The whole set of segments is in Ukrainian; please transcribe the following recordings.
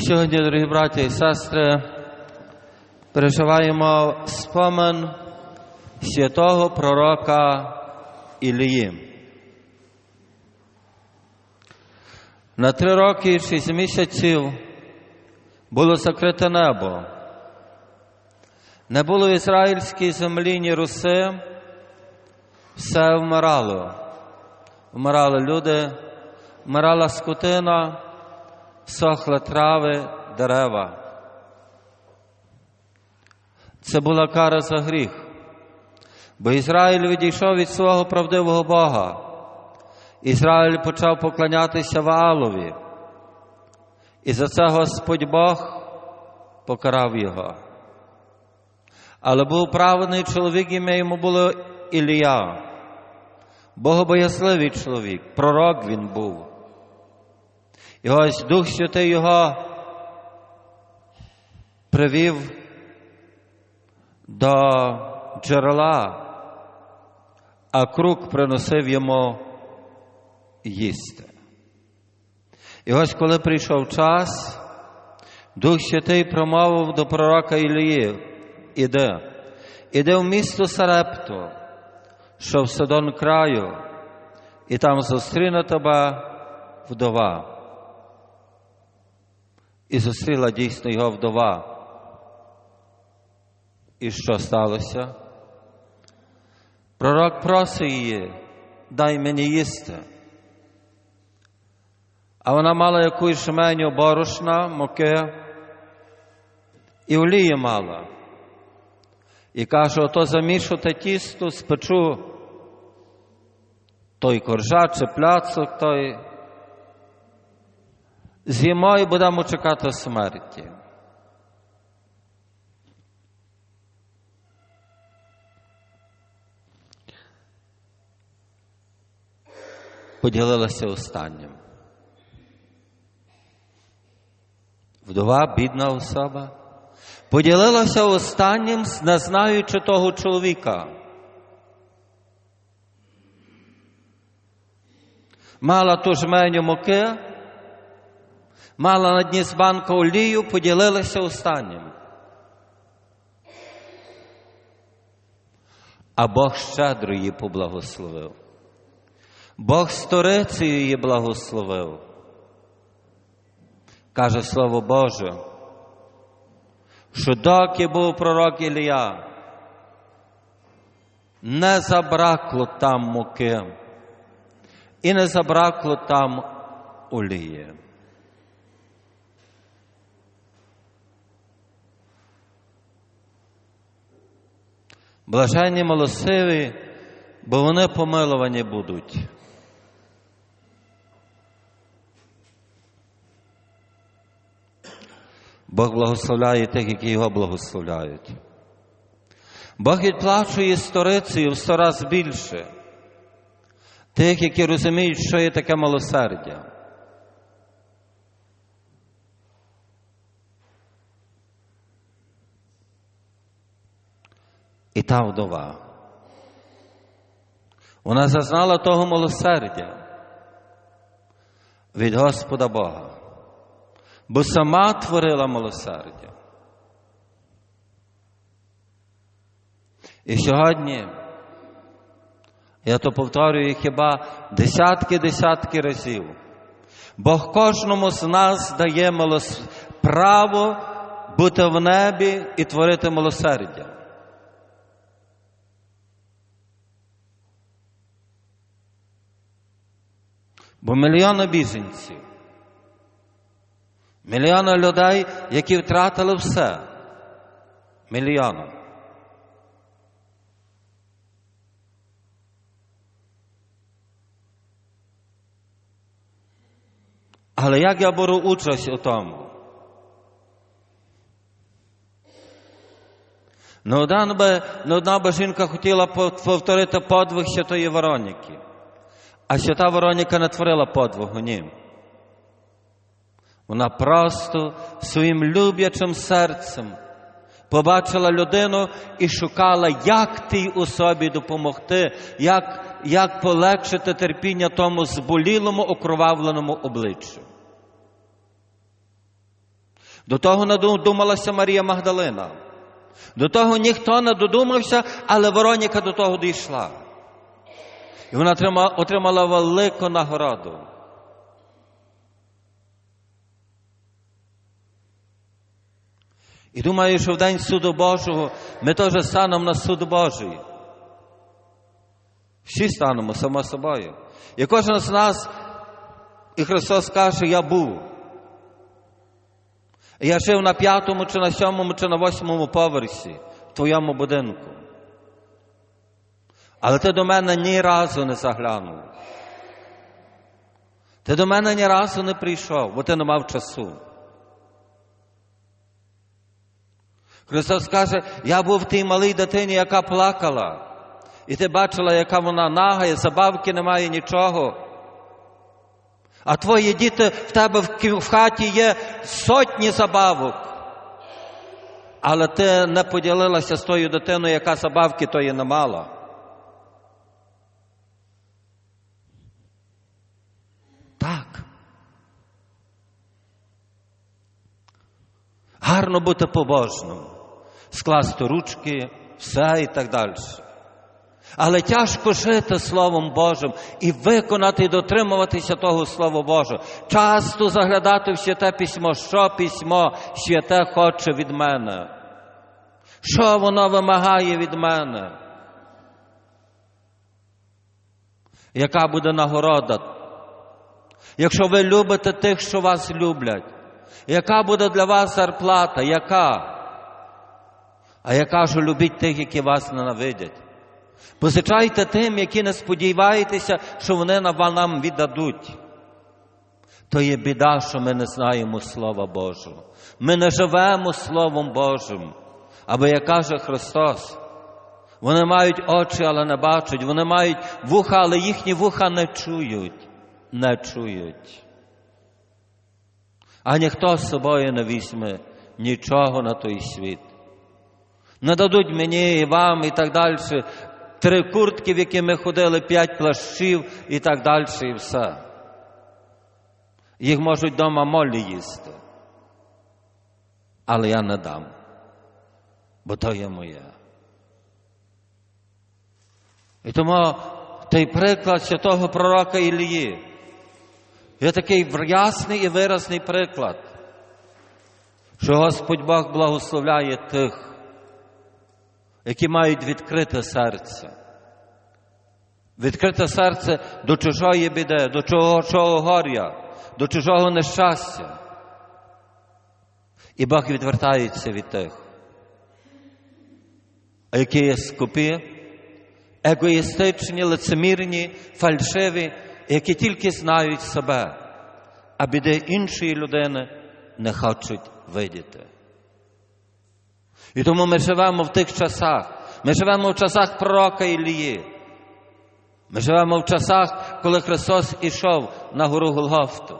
Сьогодні, дорогі браті і сестри, переживаємо спомин святого пророка Ілії. На три роки і шість місяців було закрите небо. Не було в ізраїльській землі ні руси, все вмирало. Вмирали люди, вмирала скотина, сохли трави, дерева. Це була кара за гріх, бо Ізраїль відійшов від свого правдивого Бога. Ізраїль почав поклонятися Ваалові, і за це Господь Бог покарав його. Але був праведний чоловік, ім'я йому було Ілія, богобоязливий чоловік, пророк він був. І ось Дух Святий його привів до джерела, а круг приносив йому їсти. І ось коли прийшов час, Дух Святий промовив до пророка Ілії, іди, іди в місто Сарепту, що в Сидон краю, і там зустріне тебе вдова. І зустріла дійсно його вдова. І що сталося? Пророк просить її, дай мені їсти. А вона мала якусь жменю борошна, муки, і олії мала. І каже, ото замішу те тісто, спечу той коржа чи пляцок, той з'їмо і будемо чекати смерті. Поділилася останнім. Вдова, бідна особа, поділилася останнім, не знаючи того чоловіка. Мала ту жменю муки, мала на дні з банка олію, поділилася останнім. А Бог щедро її поблагословив. Бог сторицею її благословив. Каже Слово Боже, що доки був пророк Ілія, не забракло там муки і не забракло там олії. Блаженні милосиві, бо вони помилувані будуть. Бог благословляє тих, які його благословляють. Бог відплачує сторицею в сто раз більше тих, які розуміють, що є таке милосердя. І та вдова. Вона зазнала того милосердя від Господа Бога, бо сама творила милосердя. І сьогодні, я то повторюю хіба десятки-десятки разів, Бог кожному з нас дає милос... право бути в небі і творити милосердя. Бо мільйони біженців, мільйони людей, які втратили все. Мільйони. Але як я беру участь у тому? Не одна би, жінка хотіла повторити подвиг Святої Вероніки. А свята Вероніка не творила подвигу, ні. Вона просто своїм люблячим серцем побачила людину і шукала, як тій особі допомогти, як, як полегшити терпіння тому зболілому, окровавленому обличчю. До того надумалася Марія Магдалина. До того ніхто не додумався, але Вероніка до того дійшла. І вона отримала, велику нагороду. І думаю, що в день суду Божого ми теж станемо на суд Божий. Всі станемо само собою. І кожен з нас, і Христос каже, я був. Я жив на п'ятому, чи на сьомому, чи на восьмому поверсі в твоєму будинку. Але ти до мене ні разу не заглянув. Ти до мене ні разу не прийшов, бо ти не мав часу. Христос каже, я був в тій малій дитині, яка плакала. І ти бачила, яка вона нага, і забавки немає нічого. А твої діти в тебе в хаті є сотні забавок. Але ти не поділилася з тою дитиною, яка забавки тої не мала. Так. Гарно бути побожним, скласти ручки, все і так далі. Але тяжко жити Словом Божим і виконати і дотримуватися того Слова Божого. Часто заглядати в святе письмо, що письмо святе хоче від мене, що воно вимагає від мене. Яка буде нагорода? Якщо ви любите тих, що вас люблять, яка буде для вас зарплата? Яка? А я кажу, любіть тих, які вас ненавидять. Позичайте тим, які не сподіваєтеся, що вони нам віддадуть. То є біда, що ми не знаємо Слова Божого. Ми не живемо Словом Божим. Або як каже Христос, вони мають очі, але не бачать, вони мають вуха, але їхні вуха не чують, не чують. А ніхто з собою не візьме нічого на той світ. Не дадуть мені і вам і так далі три куртки, в які ми ходили, п'ять плащів і так далі, і все. Їх можуть вдома молі їсти. Але я не дам, бо то є моє. І тому той приклад святого пророка Ілії є такий ясний і виразний приклад, що Господь Бог благословляє тих, які мають відкрите серце. Відкрите серце до чужої біди, до чужого горя, до чужого нещастя. І Бог відвертається від тих, які є скупі, егоїстичні, лицемірні, фальшиві, які тільки знають себе, а біди іншої людини не хочуть видіти. І тому ми живемо в тих часах. Ми живемо в часах пророка Ілії. Ми живемо в часах, коли Христос ішов на гору Голгофту.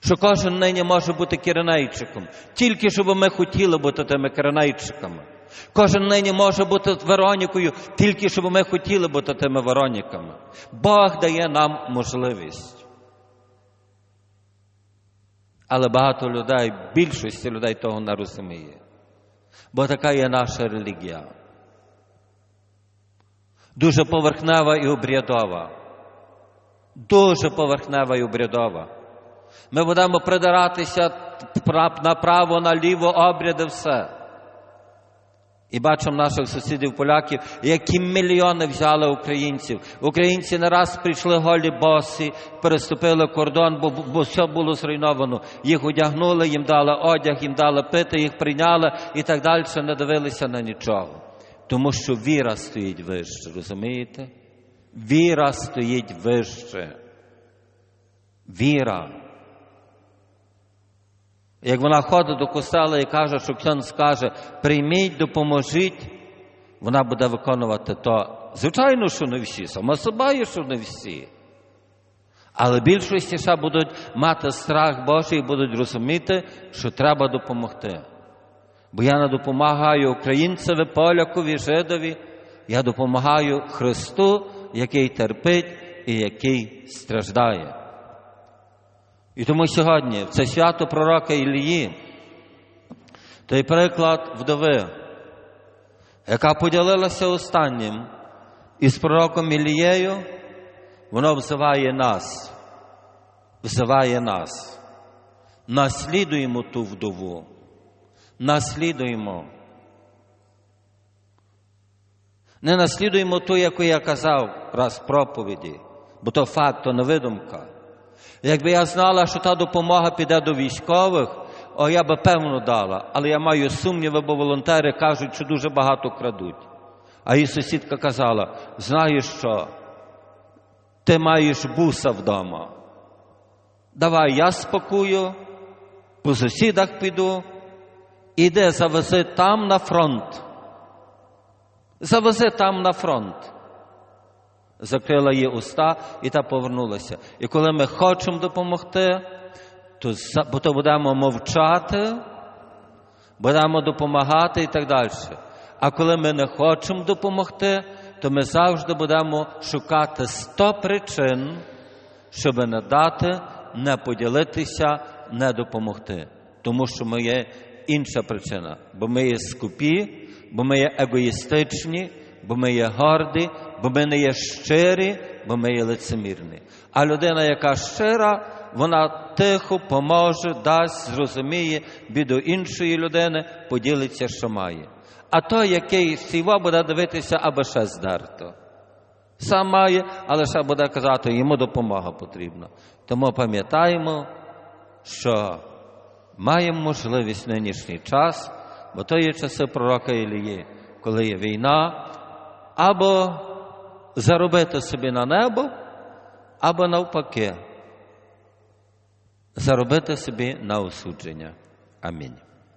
Що кожен нині може бути керенейчиком, тільки щоб ми хотіли бути тими керенейчиками. Кожен нині може бути Веронікою, тільки щоб ми хотіли бути тими Вероніками. Бог дає нам можливість. Але багато людей, більшості людей того не розуміє. Бо така є наша релігія. Дуже поверхнева і обрядова. Дуже поверхнева і обрядова. Ми будемо придиратися направо, наліво, обряди, все. І бачимо наших сусідів поляків, які мільйони взяли українців. Українці не раз прийшли голі босі, переступили кордон, бо, бо все було зруйновано. Їх одягнули, їм дали одяг, їм дали пити, їх прийняли і так далі, не дивилися на нічого. Тому що віра стоїть вище, розумієте? Віра стоїть вище. Віра. Як вона ходить до костела і каже, що ксьон скаже, прийміть, допоможіть, вона буде виконувати то. Звичайно, що не всі, само собою, що не всі. Але більшості ще будуть мати страх Божий і будуть розуміти, що треба допомогти. Бо я не допомагаю українцеві, полякові, жидові, я допомагаю Христу, який терпить і який страждає. І тому сьогодні це свято пророка Ілії, той приклад вдови, яка поділилася останнім із пророком Ілією, воно взиває нас, взиває нас. Наслідуємо ту вдову, наслідуємо. Не наслідуємо ту, яку я казав раз в проповіді, бо то факт, то не видумка. Якби я знала, що та допомога піде до військових, о, я би певно дала, але я маю сумніви, бо волонтери кажуть, що дуже багато крадуть. А її сусідка казала: знаєш що? Ти маєш буса вдома. Давай я спакую, по сусідах піду, іди завези там на фронт. Завези там на фронт. Закрила її уста і та повернулася. І коли ми хочемо допомогти, то, бо то будемо мовчати, будемо допомагати і так далі. А коли ми не хочемо допомогти, то ми завжди будемо шукати сто причин, щоб не дати, не поділитися, не допомогти. Тому що ми є інша причина, бо ми є скупі, бо ми є егоїстичні, бо ми є горді, бо ми не є щирі, бо ми є лицемірні. А людина, яка щира, вона тихо поможе, дасть, зрозуміє біду іншої людини, поділиться, що має. А той, який всіва буде дивитися, аби ще здерто. Сам має, але ще буде казати, йому допомога потрібна. Тому пам'ятаємо, що маємо можливість нинішній час, бо то є часи пророка Ілії, коли є війна, або заробити собі на небо, або навпаки, заробити собі на осудження. Амінь.